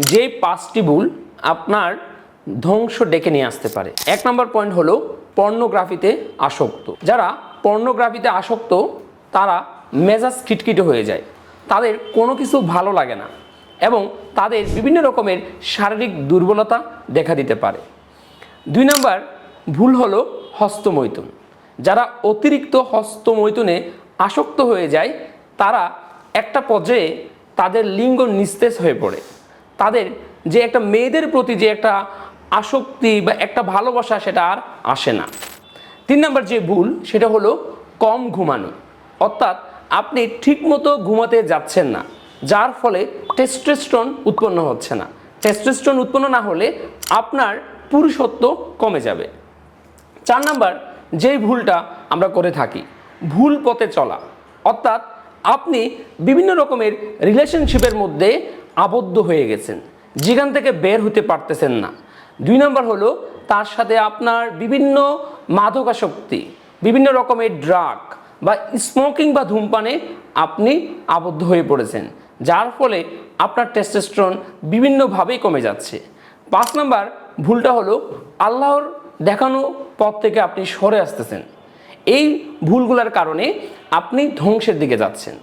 যে পাঁচটি ভুল আপনার ধ্বংস ডেকে নিয়ে আসতে পারে। এক নম্বর পয়েন্ট হলো পর্নোগ্রাফিতে আসক্ত। যারা পর্নোগ্রাফিতে আসক্ত, তারা মেজাজ খিটখিটে হয়ে যায়। তাদের কোনো কিছু ভালো লাগে না এবং তাদের বিভিন্ন রকমের শারীরিক দুর্বলতা দেখা দিতে পারে। দুই নম্বর ভুল হলো হস্তমৈথুন। যারা অতিরিক্ত হস্তমৈথুনে আসক্ত হয়ে যায়, তারা একটা পর্যায়ে তাদের লিঙ্গ নিস্তেজ হয়ে পড়ে। তাদের যে একটা মেয়েদের প্রতি যে একটা আসক্তি বা একটা ভালোবাসা সেটা আর আসে না। তিন নম্বর যে ভুল, সেটা হলো কম ঘুমানো। অর্থাৎ আপনি ঠিকমতো ঘুমাতে যাচ্ছেন না, যার ফলে টেস্টোস্টেরন উৎপন্ন হচ্ছে না। টেস্টোস্টেরন উৎপন্ন না হলে আপনার পুরুষত্ব কমে যাবে। চার নাম্বার যেই ভুলটা আমরা করে থাকি, ভুল পথে চলা। অর্থাৎ আপনি বিভিন্ন রকমের রিলেশনশিপের মধ্যে আবদ্ধ হয়ে গেছেন। যেখান থেকে বের হতে পারতেছেন না। দুই নম্বর হলো, তার সাথে আপনার বিভিন্ন মাদকাসক্তি, বিভিন্ন রকমের ড্রাগ বা স্মোকিং বা ধূমপানে আপনি আবদ্ধ হয়ে পড়েছেন। যার ফলে আপনার টেস্টোস্টেরন বিভিন্নভাবেই কমে যাচ্ছে। পাঁচ নাম্বার ভুলটা হলো, আল্লাহর দেখানো পথ থেকে আপনি সরে আসতেছেন। এই ভুলগুলোর কারণে আপনি ধ্বংসের দিকে যাচ্ছেন।